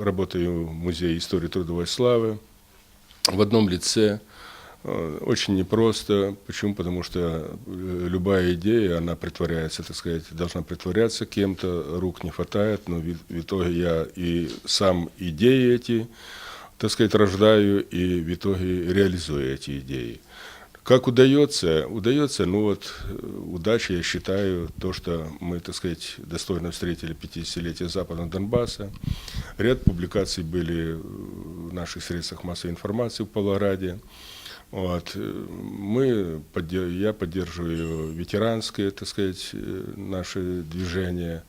работаю в Музее истории трудовой славы в одном лице. Э, Очень непросто. Почему? Потому что э, любая идея, она притворяется, так сказать, должна притворяться кем-то, рук не хватает, но в итоге я и сам идеи эти, так сказать, рождаю и в итоге реализую эти идеи. Как удается? Удается, ну вот, э, удача, я считаю, то, что мы, так сказать, достойно встретили 50-летие Западного Донбасса. Ряд публикаций были в наших средствах массовой информации в Павлограде. Вот. э, Мы, я поддерживаю ветеранское, так сказать, э, наше движение.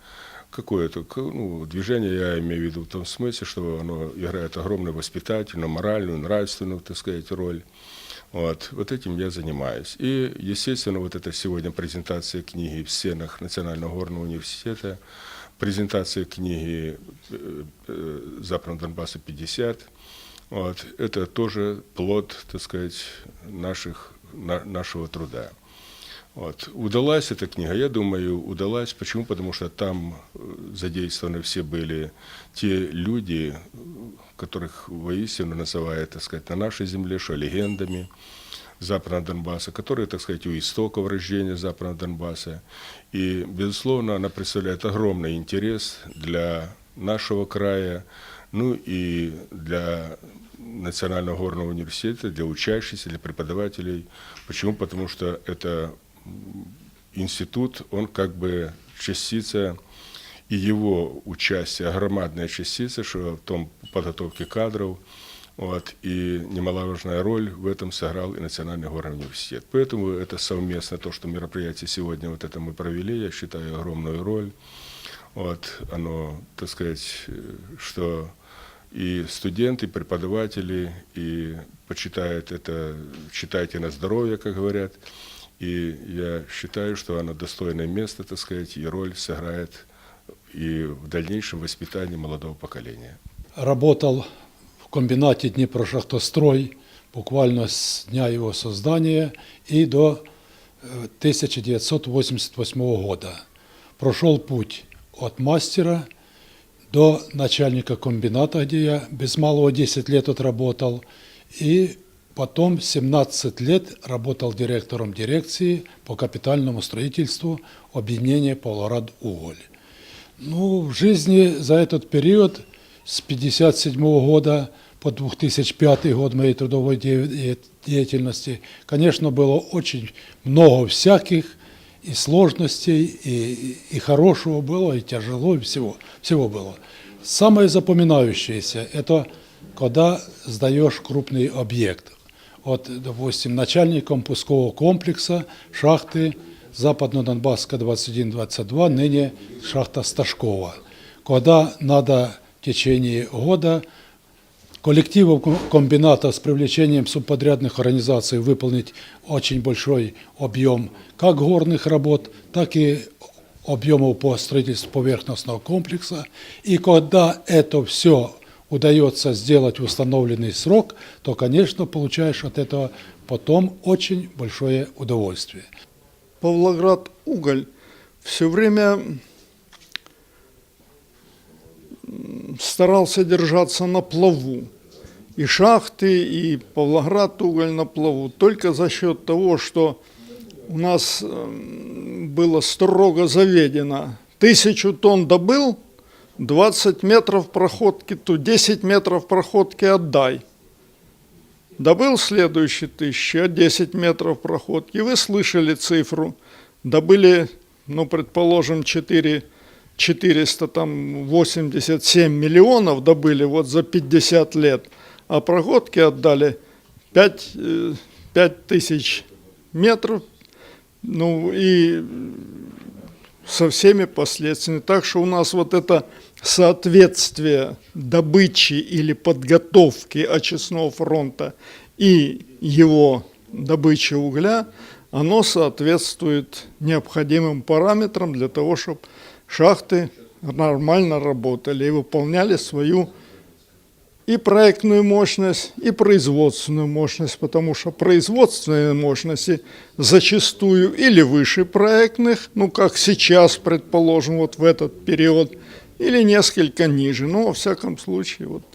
Какое-то ну, движение, я имею в виду в том смысле, что оно играет огромную воспитательную, моральную, нравственную, так сказать, роль. Вот, вот этим я занимаюсь. И, естественно, вот это сегодня презентация книги в стенах Национального горного университета, презентация книги э, э, Западного Донбасса 50. Вот, это тоже плод, так сказать, наших, на- нашего труда. Вот. Удалась эта книга, я думаю, удалась. Почему? Потому что там э, задействованы все были те люди, которых воистину называют, так сказать, на нашей земле, что легендами Западного Донбасса, которые, так сказать, у истоков рождения Западного Донбасса. И, безусловно, она представляет огромный интерес для нашего края, ну и для Национального горного университета, для учащихся, для преподавателей. Почему? Потому что это институт, он как бы частица и его участие, громадная частица, что в том подготовке кадров, вот, и немаловажная роль в этом сыграл и Национальный горный университет. Поэтому это совместно, то, что мероприятие сегодня вот это мы провели, я считаю огромную роль. Вот, оно, так сказать, что и студенты, и преподаватели, и почитают это, читайте на здоровье, как говорят. И я считаю, что оно достойное место, так сказать, и роль сыграет и в дальнейшем воспитании молодого поколения. Работал в комбинате Днепрошахтострой буквально с дня его создания и до э, 1988 года. Прошел путь от мастера до начальника комбината, где я без малого 10 лет отработал, и потом 17 лет работал директором дирекции по капитальному строительству объединения «Павлоград Уголь». Ну, в жизни за этот период с 1957 года по 2005 год моей трудовой де- деятельности, конечно, было очень много всяких и сложностей, и, и хорошего было, и тяжело, и всего, всего было. Самое запоминающееся – это когда сдаешь крупный объект. Вот, допустим, начальником пускового комплекса шахты Западно-Донбасска 21-22, ныне шахта Сташкова. Когда надо в течение года коллективу ко- комбината с привлечением субподрядных организаций выполнить очень большой объем как горных работ, так и объемов по строительству поверхностного комплекса. И когда это все удается сделать установленный срок, то, конечно, получаешь от этого потом очень большое удовольствие. Павлоград уголь все время старался держаться на плаву. И шахты, и Павлоград уголь на плаву. Только за счет того, что у нас было строго заведено. Тысячу тонн добыл, 20 метров проходки, ту 10 метров проходки отдай. Добыл следующий тысячи, а 10 метров проходки. Вы слышали цифру. Добыли, ну, предположим, 4, 487 миллионов добыли вот за 50 лет, а проходки отдали 5, 5 тысяч метров, ну, и со всеми последствиями. Так что у нас вот это соответствие добычи или подготовки очистного фронта и его добычи угля, оно соответствует необходимым параметрам для того, чтобы шахты нормально работали и выполняли свою и проектную мощность, и производственную мощность, потому что производственные мощности зачастую или выше проектных, ну как сейчас, предположим, вот в этот период, или несколько ниже. Но, во всяком случае, вот